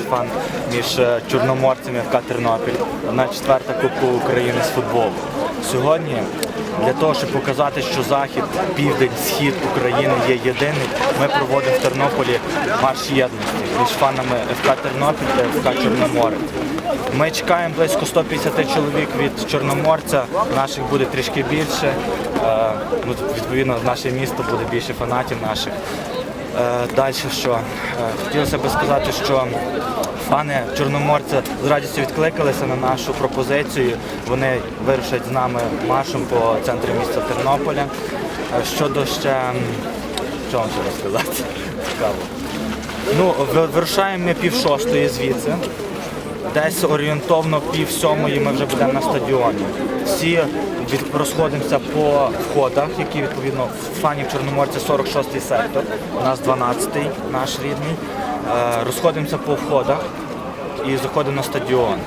фан між е, чорноморцями ФК Тернопіль. Одна четверта Кубку України з футболу. Сьогодні для того, щоб показати, що захід, південь, схід України є єдиний, ми проводимо в Тернополі марш єдності між фанами ФК Тернопіль та ФК Чорноморець. Ми чекаємо близько 150 чоловік від Чорноморця, наших буде трішки більше. Е, ну, Відповідно, наше місто буде більше фанатів наших. Е, Далі що? Е, Хотілося б сказати, що фани Чорноморця з радістю відкликалися на нашу пропозицію. Вони вирушать з нами маршем по центру міста Тернополя. Е, Щодо ще що вам ще розказати? Цікаво. Ну, вирушаємо ми пів шостої звідси. Десь орієнтовно пів сьомої ми вже будемо на стадіоні. Всі від, розходимося по входах, які відповідно фанів Чорноморця 46-й сектор, у нас 12-й, наш рідний. Е, розходимося по входах і заходимо на стадіон.